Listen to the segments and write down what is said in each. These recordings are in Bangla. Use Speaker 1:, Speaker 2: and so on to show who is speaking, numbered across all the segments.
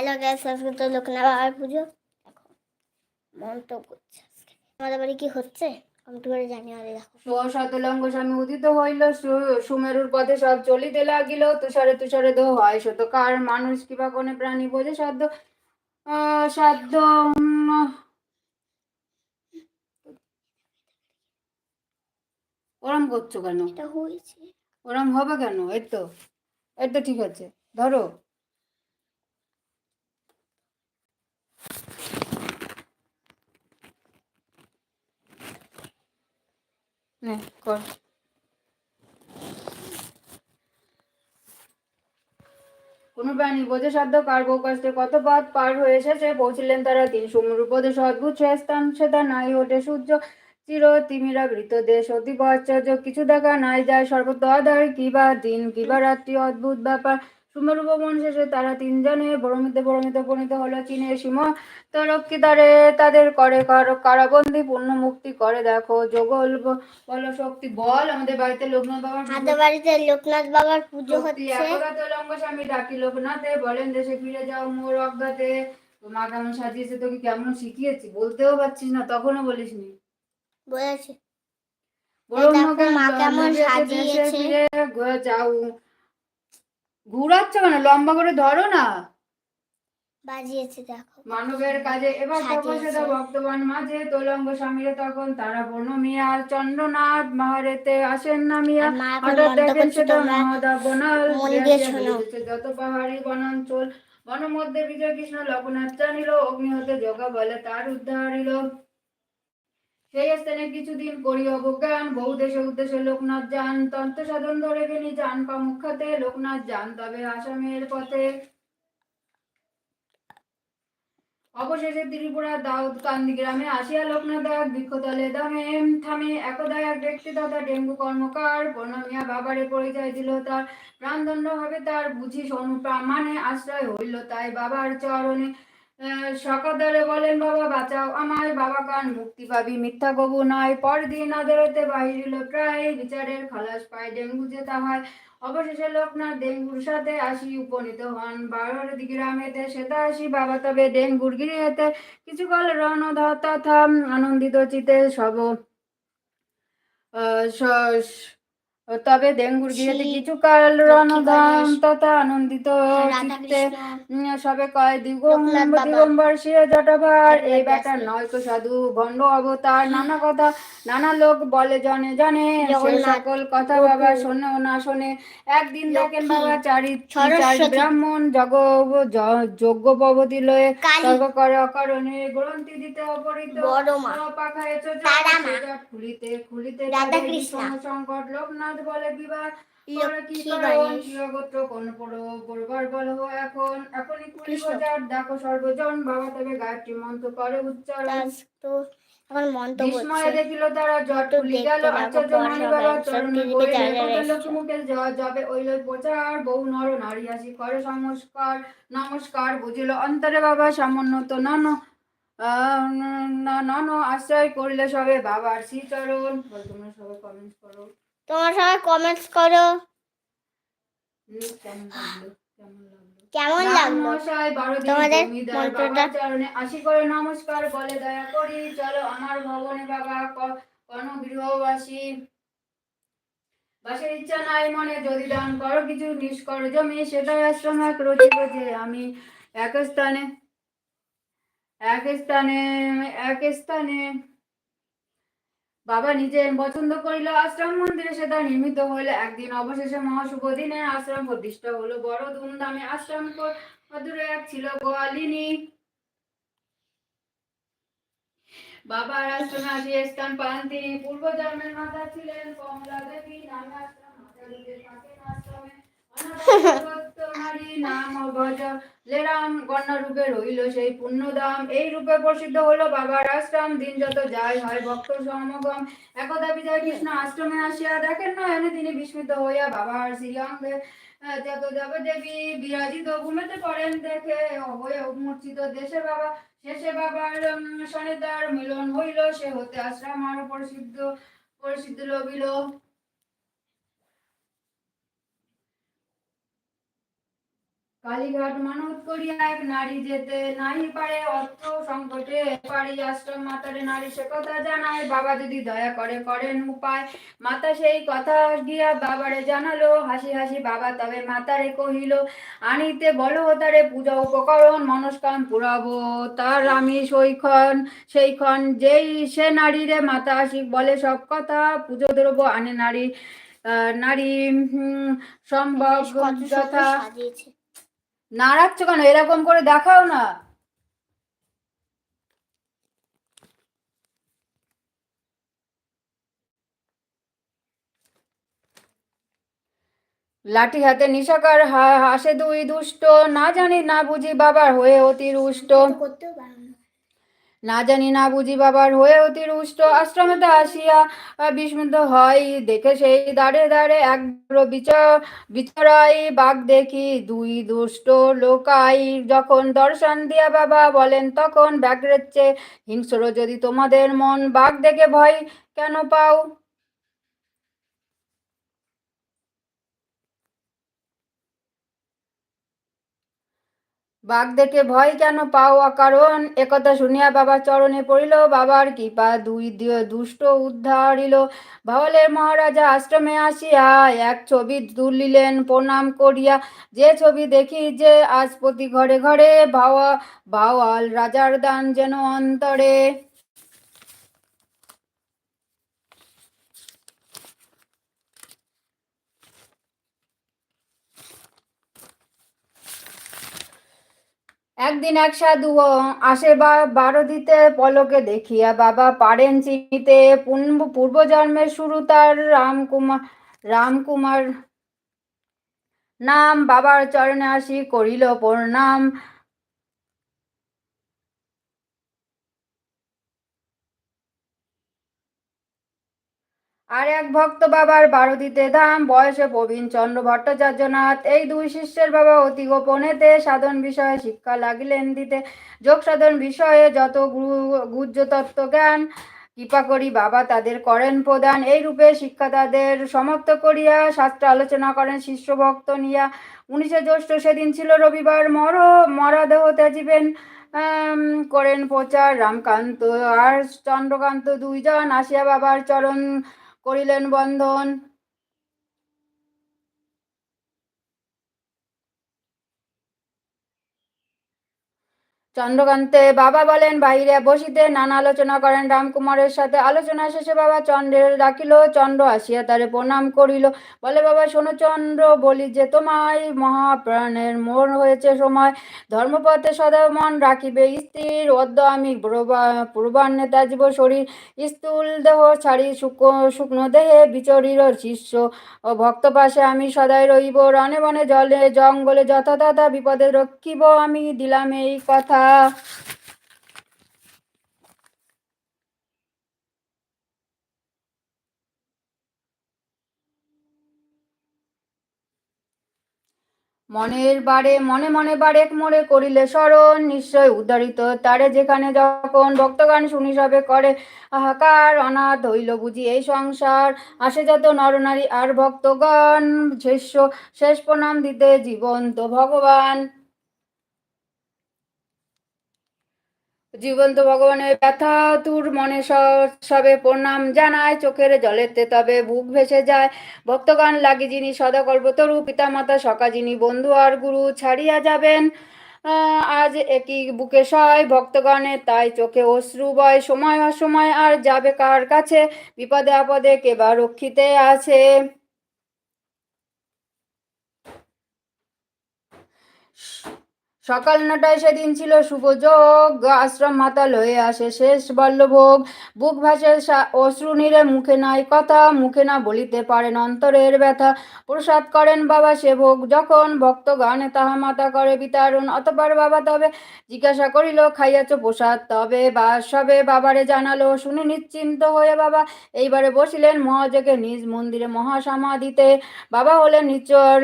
Speaker 1: হ্যালো গ্যাস আজকে তো বাবার পুজো। দেখো মন্ত্র করছে আজকে। আমাদের বাড়ি কি হচ্ছে? কমেন্ট করে আরে দেখো।
Speaker 2: স্বামী উদিত হইল সুমেরুর পথে সব চলিতে লাগিল তুষারে তুষারে দো হয় শত কার মানুষ কিবা কোনে প্রাণী বোঝে সাধ্য সাধ্য ওরম করছ কেন?
Speaker 1: এটা হয়েছে।
Speaker 2: ওরম হবে কেন? এই তো এই তো ঠিক আছে। ধরো। নে, কর। কোন প্রাণী বোঝে সাধ্য, কার কষ্টে কত পথ পার হয়ে এসেছে, পৌঁছিলেন তারা তিন সমুর উপদেশ অদ্ভুত সে স্থান সেটা নাই ওঠে সূর্য, চির তিমিরা বৃত দেশ অতীব আশ্চর্য কিছু দেখা নাই যায় সর্বত্র আধার কিবা দিন কিবা রাত্রি, অদ্ভুত ব্যাপার। সুমেরু ভ্রমণ শেষে তারা তিনজনে বড়মিতে বড়মিতে পরিণত হলো চীনের সীম তরক্ষিতারে তাদের করে কারাবন্দি পূর্ণ মুক্তি করে। দেখো যোগল বল শক্তি বল আমাদের বাড়িতে লোকনাথ বাবার
Speaker 1: আমাদের বাড়িতে লোকনাথ বাবার পুজো হচ্ছে।
Speaker 2: একদা তোলঙ্গ স্বামী ডাকি লোকনাথে বলেন দেশে ফিরে যাও মোর অজ্ঞাতে। মা কেমন সাজিয়েছে তোকে কেমন শিখিয়েছি? বলতেও পারছিস না তখনও বলিস নি
Speaker 1: বলেছে
Speaker 2: বড়
Speaker 1: মা কেমন সাজিয়েছে।
Speaker 2: ফিরে যাও। ঘুরাচ্ছ কেন? লম্বা করে ধরো না।
Speaker 1: বাজিয়েছে দেখো।
Speaker 2: মানবের কাজে এবার ভক্তবান মাঝে। তোলঙ্গ স্বামীরে তখন তারা বনমিয়া চন্দ্রনাথ মাহারেতে আসেন না মিয়া।
Speaker 1: আর
Speaker 2: হঠাৎ দেখেন সেটা মহাদা বনাল। যত পাহাড়ি বনাঞ্চল বন মধ্যে বিজয় কৃষ্ণ লোকনাথ জানিল অগ্নি হতে যোগা বলে তার উদ্ধার হইল। সেই স্থানে কিছুদিন করি অবজ্ঞান বহু দেশে উদ্দেশ্যে লোকনাথ যান। তন্ত্র সাধন ধরে গেনি যান মুখ্যাতে। লোকনাথ যান তবে আসামের পথে। অবশেষে ত্রিপুরা দাউদ কান্দি গ্রামে আসিয়া লোকনাথ এক বৃক্ষতলে দামে। থামে একদা এক ব্যক্তি তথা ডেঙ্গু কর্মকার। প্রণমিয়া বাবারে পরিচয় দিল তার। প্রাণদণ্ড হবে তার। বুঝি মানে আশ্রয় হইল তাই বাবার চরণে। সকদরে বলেন, বাবা, বাঁচাও আমায়। বাবা, কান মুক্তি পাবি। মিথ্যা কবু নয়। পরদিন আদালতে বাহিরিল প্রায়। বিচারের খালাস পায় ডেঙ্গু যে তাহায় অবশেষে লোকনাথ ডেঙ্গুর সাথে আসি উপনীত হন। বারোর গ্রামেতে সেটা আসি। বাবা, তবে ডেঙ্গুর গৃহেতে কিছুকাল রণ তথা আনন্দিত চিতে সব তবে ডেঙ্গুর গৃহেতে
Speaker 1: শিব,
Speaker 2: কিছুকাল রণধাম তথা আনন্দিত চিত্তে সবে কয় দিগম
Speaker 1: লোকনাথ বাবা।
Speaker 2: দিগম্বর শিরে জটাভার। এই
Speaker 1: ব্যস্ত।
Speaker 2: বেটার নয় তো সাধু ভণ্ড অবতার নানা কথা নানা লোক বলে জনে জানে। সকল কথা বাবা শোনেও না শোনে। একদিন দেখেন বাবা চারি চারি ব্রাহ্মণ জগ যজ্ঞ পবতি লয়ে
Speaker 1: কালী,
Speaker 2: তর্ক করে অকারণে গ্রন্থি দিতে অপরিত পাখায় খুলিতে খুলিতে
Speaker 1: রাধা কৃষ্ণ,
Speaker 2: সংকট। লোকনাথ বলে বিবাহ করে কি
Speaker 1: লক্ষ্মী
Speaker 2: কারণ
Speaker 1: গণেশ,
Speaker 2: জগত্র কোন পড়ো পড়বার বলো এখন? এখনই কুড়ি হাজার দেখো সর্বজন। বাবা তবে গায়ত্রী মন্ত্র করে উচ্চারণ।
Speaker 1: তার মন্ত্র
Speaker 2: বিস্ময়ে দেখিল তারা জট খুলি গেল। আশ্চর্য মানি বাবা চরণে পড়ে
Speaker 1: যারা যারা
Speaker 2: কত লোক
Speaker 1: এসছে।
Speaker 2: মুখে জ- যাবে? ওই লোক প্রচার বহু নর নারী আসি করে সংস্কার নমস্কার বুঝিল অন্তরে বাবা সামান্য তো নন নন আশ্রয় করিলে সবে বাবার শ্রীচরণ। তোমরা সবাই কমেন্ট করো।
Speaker 1: তোমরা সবাই কমেন্টস করো।
Speaker 2: কেমন লাগল?
Speaker 1: তোমাদের মন্ত্রটা-
Speaker 2: চরণে আসি করে নমস্কার বলে দয়া করি। চলো আমার ভবনে বাবা কোন গৃহবাসী বাসের ইচ্ছা নাই মনে যদি দান করো কিছু নিষ্কর জমি সেটাই আশ্রম এক আমি এক স্থানে এক স্থানে এক স্থানে বাবা নিজে পছন্দ করিল আশ্রম মন্দিরে সে তা নির্মিত হইল একদিন অবশেষে মহাশুভ দিনে আশ্রম প্রতিষ্ঠা হলো। বড় ধুমধামে আশ্রম দূরে এক ছিল গোয়ালিনী। বাবার আশ্রমে আসিয়া স্থান পান তিনি। পূর্ব জন্মের মাতা ছিলেন কমলা দেবী নামে আশ্রম মাতা রূপে থাকেন আশ্রমে অনবদ্য নাম ভজ লেরাম গণ্য রূপে রইল সেই পুণ্যধাম এই রূপে প্রসিদ্ধ হলো বাবার আশ্রম দিন যত যায় হয় ভক্ত সমাগম। একদা বিজয় কৃষ্ণ আশ্রমে আসিয়া দেখেন নয়নে তিনি বিস্মিত হইয়া বাবার শ্রীঅঙ্গে যত দেব দেবী বিরাজিত ঘুমেতে পড়েন দেখে হয়ে মূর্ছিত দেশে বাবা। শেষে বাবার উম, সনে তার মিলন হইল। সে হতে আশ্রম আরও প্রসিদ্ধ প্রসিদ্ধ লবিল। কালীঘাট মানত করিয়া এক নারী যেতে নাহি পারে অর্থ সংকটে পারি আশ্রম মাতারে নারী সে কথা জানায় বাবা যদি দয়া করে করেন উপায়। মাতা সেই কথা গিয়া বাবারে জানালো হাসি হাসি বাবা তবে মাতারে কহিল আনিতে বলো তারে পূজা উপকরণ মনস্কাম পুরাবো তার আমি সৈখন সেইখন যেই সে নারীরে মাতা আসি বলে সব কথা পুজো দ্রব্য আনে নারী আহ, নারী সম্ভব যথা।
Speaker 1: সাজিয়েছে
Speaker 2: রাখছো কেন? এরকম করে দেখাও না। লাঠি হাতে নিশাকার হাসে দুই দুষ্ট, না জানি না বুঝি বাবার হয়ে অতি রুষ্ট।
Speaker 1: করতেও পারো না
Speaker 2: জানি না বুঝি বাবার হয়ে অতি রুষ্ট আশ্রমেতে আসিয়া বিস্মিত হয়। দেখে সেই দাঁড়ে দাঁড়ে এক বিচার বিচারাই বাঘ দেখি, দুই দুষ্ট লোকাই যখন দর্শন দিয়া বাবা বলেন, তখন ব্যাঘ্রের চেয়ে হিংস্র যদি তোমাদের মন বাঘ দেখে ভয় কেন পাও? বাঘ দেখে ভয় কেন পাও কারণ একথা শুনিয়া বাবার চরণে পড়িল, বাবার কৃপা দুই দুষ্ট উদ্ধারিল। ভাওয়ালের মহারাজা আশ্রমে আসিয়া এক ছবি তুলিলেন, প্রণাম করিয়া। যে ছবি দেখি যে আজ প্রতি ঘরে ঘরে ভাওয়া ভাওয়াল রাজার দান যেন অন্তরে। একদিন এক সাধু আসে বা বারো দিতে পলকে দেখিয়া, বাবা পারেন চিনিতে, পূর্ব জন্মের শুরু তার রামকুমার রামকুমার নাম। বাবার চরণে আসি করিল প্রণাম। আর এক ভক্ত বাবার বারোদিতে ধাম বয়সে প্রবীণ চন্দ্র ভট্টাচার্যনাথ। এই দুই শিষ্যের বাবা অতি গোপনেতে সাধন বিষয়ে শিক্ষা লাগিলেন দিতে। যোগ সাধন বিষয়ে যত গুহ্য তত্ত্ব জ্ঞান, কৃপা করি বাবা তাদের করেন প্রদান। এই রূপে শিক্ষা তাদের সমাপ্ত করিয়া শাস্ত্র আলোচনা করেন শিষ্য ভক্ত নিয়া। উনিশে জ্যৈষ্ঠ সেদিন ছিল রবিবার, মর, মরাদেহ ত্যাজিবেন করেন প্রচার। রামকান্ত আর চন্দ্রকান্ত দুইজন আসিয়া বাবার চরণ করিলেন বন্ধন। চন্দ্রকান্তে বাবা বলেন বাইরে বসিতে নানা আলোচনা করেন। রামকুমারের সাথে আলোচনা শেষে বাবা চন্দ্রের ডাকিল, চন্দ্র আসিয়া তারে প্রণাম করিল। বলে, বাবা, শোনো চন্দ্র, বলি যে তোমায় মহাপ্রাণের মোর হয়েছে সময়। ধর্মপথে সদা মন রাখিবে স্থির, অদ্য আমি প্রবা- পূর্বাহ্নে তাজিব শরীর। স্থূল দেহ ছাড়ি শুক- শুকনো দেহে বিচরির শিষ্য। ও ভক্ত পাশে আমি সদাই রইব রণে বনে জলে, জঙ্গলে যথা তথা বিপদে রক্ষিব আমি, দিলাম এই কথা। মনের বারে, মনে মনে বারেক মোড়ে করিলে স্মরণ নিশ্চয় উদ্ধারিত তারে যেখানে যখন ভক্তগান শুনি সবে করে হাহাকার অনাথ হইল বুঝি এই সংসার, আসে যত নরনারী আর ভক্তগণ শেষ শেষ প্রণাম দিতে জীবন্ত ভগবান। জীবন্ত ভগবানের ব্যথা, তুর মনে সবে প্রণাম জানায়, চোখের জলেতে তবে বুক ভেসে যায়। ভক্তগান লাগি যিনি সদা কল্পতরু পিতামাতা সকা যিনি বন্ধু আর গুরু ছাড়িয়া যাবেন। আজ একই বুকে সয়, ভক্তগণে তাই চোখে অশ্রু বয়, সময় অসময় আর যাবে কার কাছে? বিপদে আপদে কেবা রক্ষিতে আছে? সকাল নটায় সেদিন ছিল শুভ যোগ আশ্রম মাতা লয়ে আসে শেষ বল্লভোগ। বুক ভাসে অশ্রু নিরে মুখে নাই কথা, মুখে না বলিতে পারেন অন্তরের ব্যথা। প্রসাদ করেন বাবা সে ভোগ, যখন ভক্ত গানে তাহা মাতা করে বিতারণ। অতপর বাবা তবে জিজ্ঞাসা করিল, খাইয়াছ প্রসাদ তবে বা সবে? বাবারে জানালো, শুনে নিশ্চিন্ত হয়ে বাবা, এইবারে বসিলেন মহাযোগে নিজ মন্দিরে মহাসমাধিতে। বাবা হলেন নিচল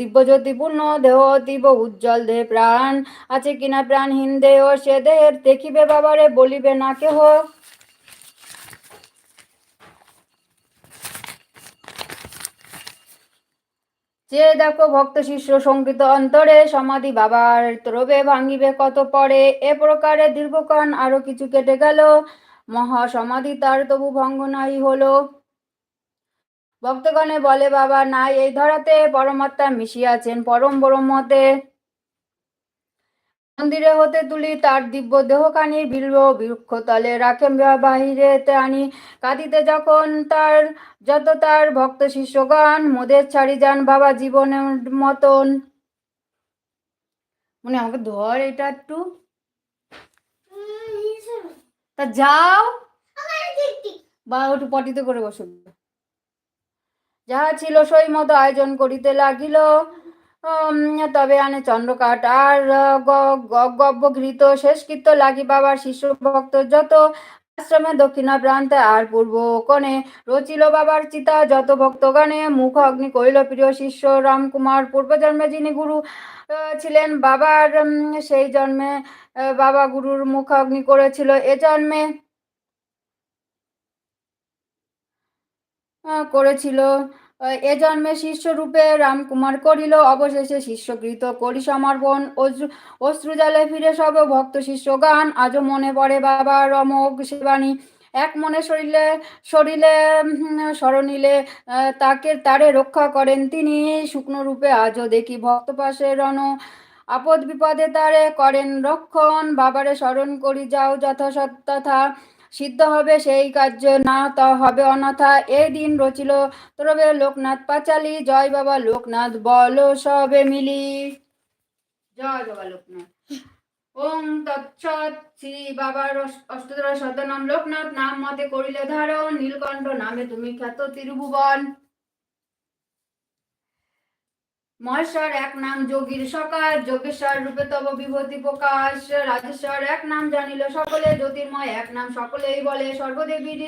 Speaker 2: দিব্যজ্যোতিপূর্ণ দেহ অতীব উজ্জ্বল দেহ প্রাণ আছে কিনা প্রাণহীন দেহ সে দেহের দেখিবে বাবারে, বলিবে না কেহ। যে দেখো ভক্ত শিষ্য সংকৃত অন্তরে সমাধি বাবার ত্রবে ভাঙিবে কত পরে। এ প্রকারে দীর্ঘক্ষণ আরও কিছু কেটে গেল। মহা সমাধি তার তবু ভঙ্গ নাই হলো। ভক্তগণে বলে, বাবা, নাই এই ধরাতে। পরমাত্মা মিশিয়াছেন, পরম ব্রহ্মতে। মন্দিরে হতে তুলি তার দিব্য দেহখানি বিল্ব বৃক্ষ তলে রাখেন বাহিরেতে আনি কাঁদিতে যখন তার, যত তার ভক্ত শিষ্যগণ, মোদের ছাড়ি যান বাবা জীবনের মতন। মনে আমাকে ধর এটা একটু। তা যাও। বা একটু পটিতে করে বসো। যাহা ছিল সই মতো আয়োজন করিতে লাগিল। তবে আনে চন্দ্রকাট আর গব্যঘৃত শেষকৃত্য লাগি বাবার শিষ্য ভক্ত যত আশ্রমে দক্ষিণা প্রান্তে আর পূর্ব কোণে রচিল বাবার চিতা, যত ভক্তগণে মুখ অগ্নি করিল প্রিয় শিষ্য রামকুমার। পূর্বজন্মে যিনি গুরু ছিলেন বাবার সেই জন্মে বাবা গুরুর মুখ অগ্নি করেছিল। এ জন্মে করেছিল এ জন্মে শিষ্য রূপে রামকুমার করিল, অবশেষে শিষ্যকৃত করি সমর্পণ। অশ্রু অশ্রুজালে ফিরে সব ভক্ত শিষ্য গান, আজও মনে পড়ে বাবা রমক শিবানী এক মনে শরীরে শরীরে স্মরণিলে তাকে তারে রক্ষা করেন তিনি। শুকনো রূপে আজও দেখি ভক্ত পাশে রণ। আপদ বিপদে তারে করেন রক্ষণ। বাবারে স্মরণ করি যাও যথাসৎ তথা। সিদ্ধ হবে সেই কার্য, না তা হবে অনথা এই দিন রচিল তরবে লোকনাথ পাঁচালি, জয় বাবা লোকনাথ বল সবে মিলি। জয় বাবা লোকনাথ। ওং তৎসৎ শ্রী বাবার অষ্ট- অষ্টদশ শতনাম লোকনাথ, নাম মতে করিলে ধারণ। নীলকণ্ঠ নামে তুমি খ্যাত তিরুভুবন মহেশ্বর এক নাম যোগীর সকাশ যোগেশ্বর রূপে তব বিভূতি প্রকাশ। রাজেশ্বর এক নাম জানিল সকলে, জ্যোতির্ময় এক নাম সকলেই বলে সর্বদেবীর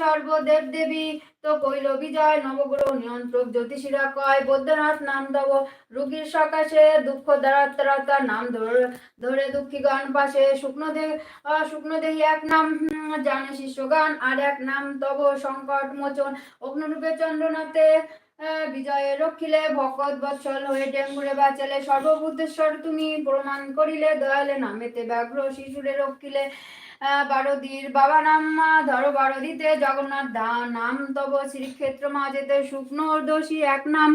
Speaker 2: সর্বদেব দেবী। তো কইল বিজয়, নবগ্রহ নিয়ন্ত্রক জ্যোতিষীরা কয়, বৈদ্যনাথ নাম তব রোগীর সকাশে, দুঃখ দারাত্রাতা নাম ধরে ধরে গান পাশে। শুকনো দেহ এক নাম জানে শিষ্যগান আর এক নাম তব সংকট মোচন অগ্নরূপে চন্দ্রনাথে। বিজয়ে রক্ষিলে ভকত বৎসল হয়ে ডেঙ্গুরে বাঁচালে সর্ববুদ্ধেশ্বর তুমি প্রমাণ করিলে দয়ালে নামেতে ব্যাঘ্র শিশুরে রক্ষিলে। বারদির বাবা নাম আহ, ধরো বারদিতে জগন্নাথ দা নাম তব শ্রীক্ষেত্র মাঝেতে শুকনো দোষী এক নাম।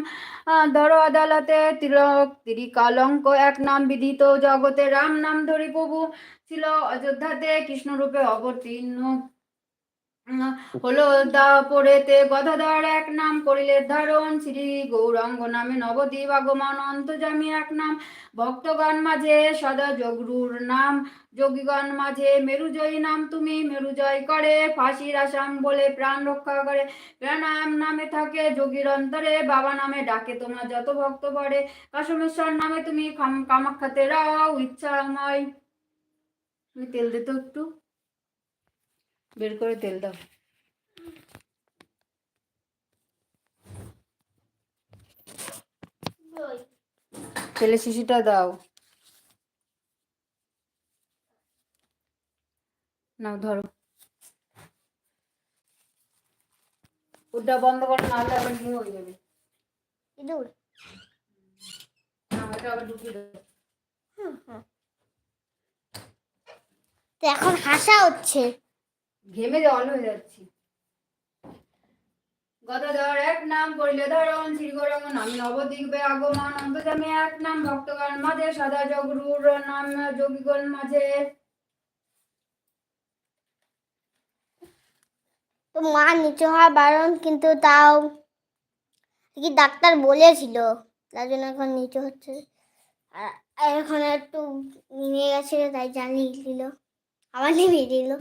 Speaker 2: ধরো আদালতে তিলক তিরিকালঙ্ক এক নাম বিদিত জগতে রাম নাম ধরি প্রভু। ছিল অযোধ্যাতে কৃষ্ণরূপে অবতীর্ণ। হলো দা পড়েতে গদাধর এক নাম করিলে ধারণ। শ্রী গৌরাঙ্গ নামে নবদ্বীপ আগমন অন্তজামী এক নাম। ভক্তগণ মাঝে সদা যোগরুর নাম। যোগীগণ মাঝে মেরুজয়ী নাম। তুমি মেরুজয় করে, ফাঁসির আসাম বলে প্রাণ রক্ষা করে। প্রাণায়াম নামে থাকে যোগীর অন্তরে, বাবা নামে ডাকে তোমার যত ভক্ত পড়ে। কাশমেশ্বর নামে তুমি কামাখ্যাতে রাও, ইচ্ছাময়। তেল দিতে একটু। বের করে তেল দাও। তেলে শিশিটা দাও। নাও ধরো। ওটা বন্ধ করো নাহলে আবার কি হয়ে যাবে।
Speaker 1: ইঁদুর। এখন হাসা হচ্ছে।
Speaker 2: ঘেমে জল হয়ে যাচ্ছি। গদাধর এক নাম করিলে ধরন শ্রী গৌরঙ্গ নাম নবদ্বীপে আগমন। অন্তজামে এক নাম ভক্তগণ মাঝে, সদা জগরুর নাম যোগীগণ মাঝে।
Speaker 1: তো মা নিচু হওয়া বারণ, কিন্তু তাও কি ডাক্তার বলেছিল? তার জন্য এখন নিচু হচ্ছে। আর এখন একটু নিয়ে গেছিল তাই জানিয়ে দিল। আবার নিভিয়ে দিল।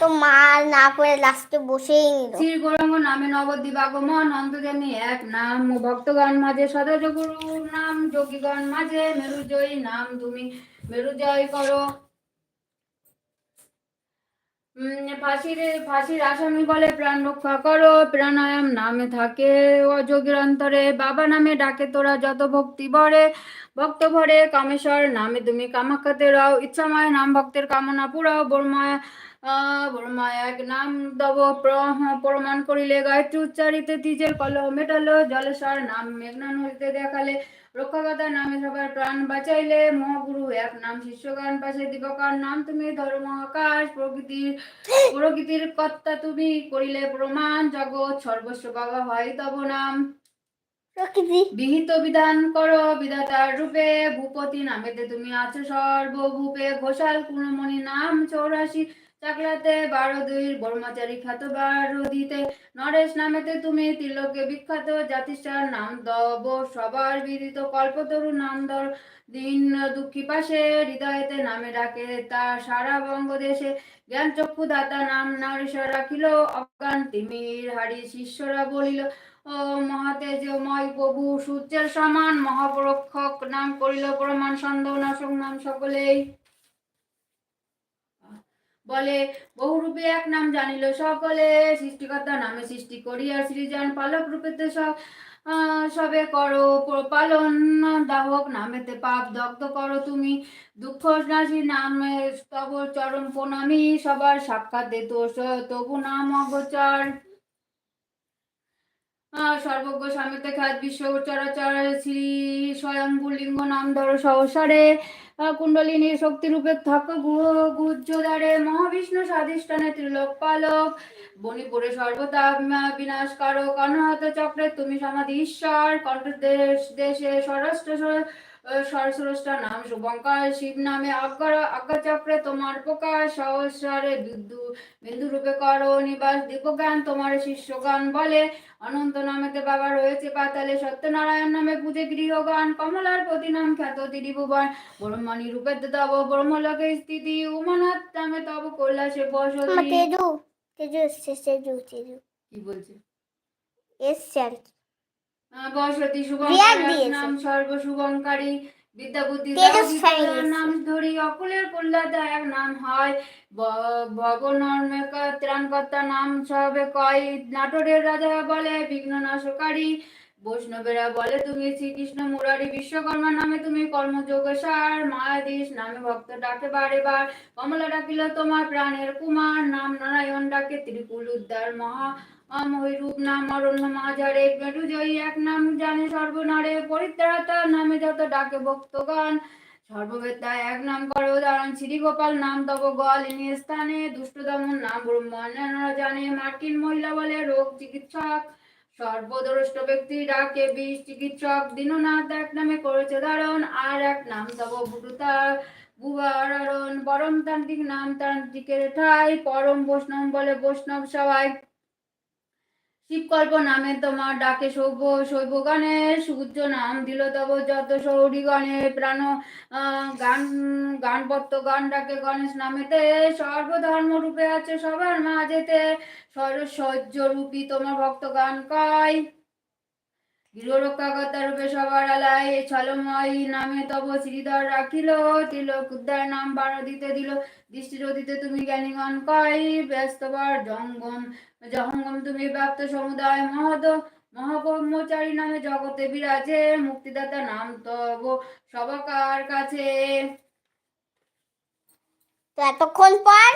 Speaker 1: তো মা না পড়ে লাস্টে বসেই নিল।
Speaker 2: শ্রী গৌরঙ্গ নামে অন্তজামী এক নাম। ভক্তগণ মাঝে নাম, যোগীগণ মাঝে নাম। তুমি করো। ফাঁসির ফাঁসির আসামি বলে প্রাণ রক্ষা করো। প্রাণায়াম নামে থাকে অযোগীর অন্তরে। বাবা নামে ডাকে তোরা যত ভক্তি ভরে। ভক্ত ভরে কামেশ্বর নামে তুমি কামাখ্যাতে রাও। ইচ্ছাময় নাম ভক্তের কামনা পুরাও বর্মায়। এক নাম দব প্র- প্রমাণ করিলে গায়ত্রী উচ্চারিতে তিজের মেটালো জলসার নাম মেঘনা নদীতে দেখালে নামে সবার প্রাণ বাঁচাইলে মহাগুরু এক নাম শিষ্যগান পাশে দীপকার নাম তুমি ধর্ম আকাশ প্রকৃতির প্রকৃতির কর্তা তুমি করিলে প্রমাণ জগৎ সর্বস্ব বাবা হয় তব নাম। বিহিত বিধান করো বিধাতার রূপে ভূপতি নামেতে তুমি আছো সর্বভূপে ঘোষাল কুণমণি নাম চৌরাশি চাকলাতে বারো দুই ব্রহ্মচারী খ্যাত বারো দিতে। নরেশ নামেতে তুমি তিলকে বিখ্যাত জাতিষ্ঠার নাম দব। সবার বিদিত কল্পতরু নাম ধর। দিন দুঃখী পাশে হৃদয়েতে নামে ডাকে তা সারা বঙ্গদেশে। জ্ঞান চক্ষু দাতা নাম নারীশ্বর রাখিল, অজ্ঞান তিমির হারি শিষ্যরা বলিল, ও মহাতেজময় প্রভু, সূর্যের সমান মহাপরক্ষক নাম করিল, প্রমাণ সন্দেহ নাশক নাম সকলেই। বলে, বহুরূপে এক নাম জানিল সকলে, সৃষ্টিকর্তা নামে সৃষ্টি করিয়া সৃজন পালক রূপেতে সব সবে করো পালন দাহক নামেতে পাপ দগ্ধ করো তুমি। দুঃখ নাশী নামে তব চরণ প্রণামী, সবার সাক্ষাৎ দে তো তবু নাম অগোচর। সর্বজ্ঞ স্বামীতে খ্যাত বিশ্ব চরাচর শ্রী স্বয়ম্ভু লিঙ্গ নাম ধর সহসারে কুণ্ডলিনী শক্তি রূপে থাক গুহ মহাবিষ্ণু স্বাধিষ্ঠানে ত্রিলোক পালক। বণিপুরে সর্বতা বিনাশ কারক অনাহত চক্রে তুমি সমাধি ঈশ্বর, কণ্ঠ দেশ, দেশে স্বরাষ্ট্র সরস্রষ্টা নাম শুভঙ্কর শিব নামে আজ্ঞা তোমার প্রকাশ সহস্রারে বিন্দু বিন্দু রূপে করো নিবাস দীপজ্ঞান তোমার শিষ্যগান বলে। অনন্ত নামেতে বাবা রয়েছে পাতালে সত্যনারায়ণ নামে পূজে গৃহগান কমলার প্রতি নাম খ্যাত ত্রিভুবন। ব্রহ্মণী রূপে তব ব্রহ্মলোকে স্থিতি উমানাথ নামে তব কৈলাসে বসতি।
Speaker 1: তেজু তেজু এসছে তেজু তেজু।
Speaker 2: কি বলছে?
Speaker 1: এসছে আর কি।
Speaker 2: বসতি শুভঙ্কর। নাম বিদ্যা বুদ্ধি। নাম ধরি অকুলের এক নাম হয়। ত্রাণকর্তা নাম সবে কয়। নাটোরের রাজা বলে বিঘ্ন নাশকারী। বৈষ্ণবেরা বলে তুমি শ্রীকৃষ্ণ মুরারি বিশ্বকর্মা নামে তুমি কর্মযোগেশ্বর মায়াধীশ নামে ভক্ত ডাকে বারে বার কমলা ডাকিল তোমার প্রাণের কুমার। নাম নারায়ণ ডাকে ত্রিকুল উদ্ধার মহা। মহিরূপ নাম অরণ্য মাঝারে মেরুজয়ী এক নাম জানে সর্বনারে, পরিত্রাতা নামে যত ডাকে ভক্তগণ। সর্ববেদা এক নাম করো উদাহরণ, শ্রী গোপাল নাম তব গলিনী স্থানে। দুষ্ট দমন নাম ব্রহ্মণ্যরা জানে মার্কিন মহিলা বলে রোগ চিকিৎসক। সর্বদ্রষ্ট ব্যক্তি ডাকে বিষ চিকিৎসক। দীননাথ এক নামে করেছে ধারণ আর এক নাম তব ভুটুতা বুবারণ পরম তান্ত্রিক নাম তান্ত্রিকের ঠাই। পরম বৈষ্ণব বলে বৈষ্ণব সবাই। শিবকল্প নামে তোমার ডাকে শৈব শৈব গানে সূর্য নাম দিল তব যত সৌরি গণে প্রাণ গান গান পত্র গান ডাকে গণেশ নামেতে। সর্বধর্ম রূপে আছে সবার মাঝেতে। সরস্বর্য রূপী তোমার ভক্ত গান কয় গৃহরক্ষাকর্তা রূপে সবার ছলময় নামে তব শ্রীধর রাখিল তিলক উদ্ধার নাম বারো দিতে দিল। দৃষ্টির অতীতে তুমি জ্ঞানীগণ কয় ব্যস্তবার জঙ্গম জহঙ্গম তুমি ব্যাপ্ত সমুদায় মহাব্রহ্মচারী নামে জগতে বিরাজে মুক্তিদাতা নাম তব সবাকার কাছে।
Speaker 1: তো এতক্ষণ পর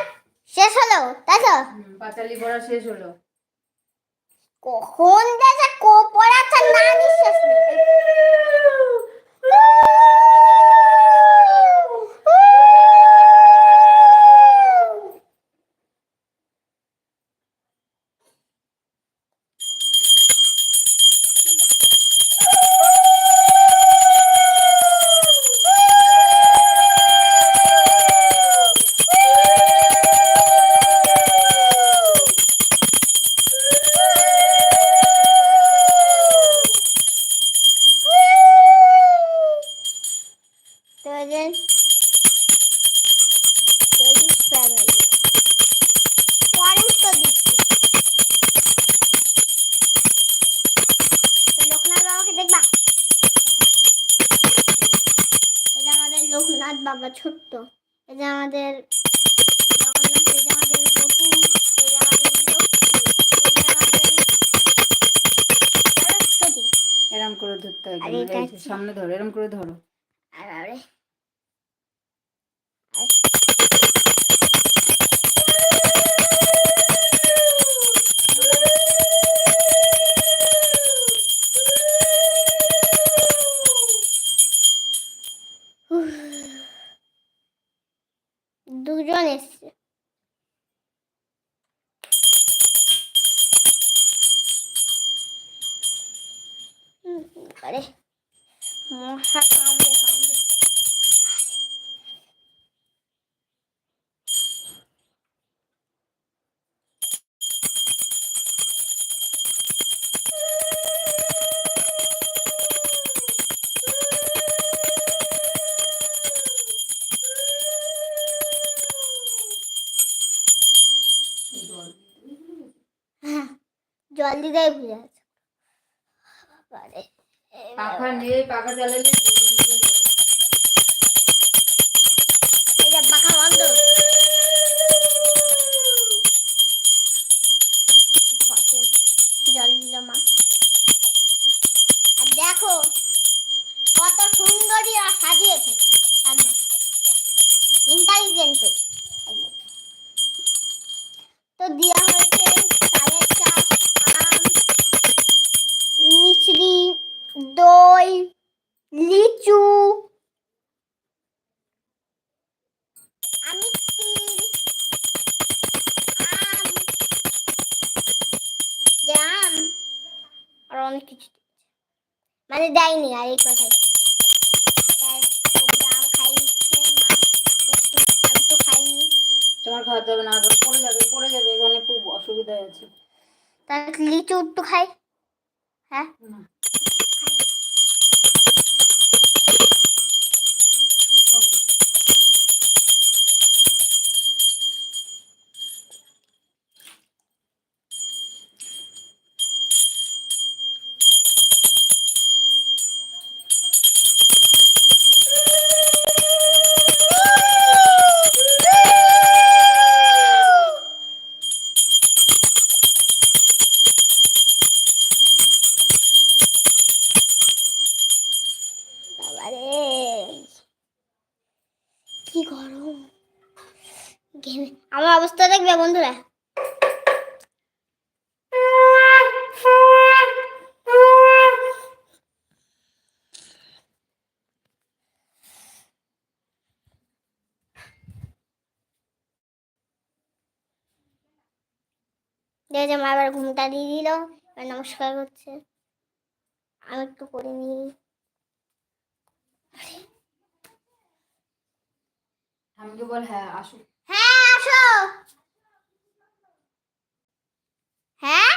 Speaker 1: শেষ হলো তাই তো?
Speaker 2: পাঁচালি পড়া শেষ হলো।
Speaker 1: কখন দেখে কো পড়াচ্ছে না নিঃশ্বাস নেই। জল দিতেই ভুলে আছে
Speaker 2: পাখা নেই পাখা চালালে
Speaker 1: অনেক কিছু মানে দেয়নি আর এই কথাই।
Speaker 2: তোমার খাওয়াতে হবে না পড়ে যাবে পড়ে যাবে এখানে খুব অসুবিধা আছে।
Speaker 1: তাহলে লিচু একটু খাই। হ্যাঁ? নমস্কার করছে আমি একটু করে নিই।
Speaker 2: আমাকে বল হ্যাঁ আসো।
Speaker 1: হ্যাঁ আসো। হ্যাঁ?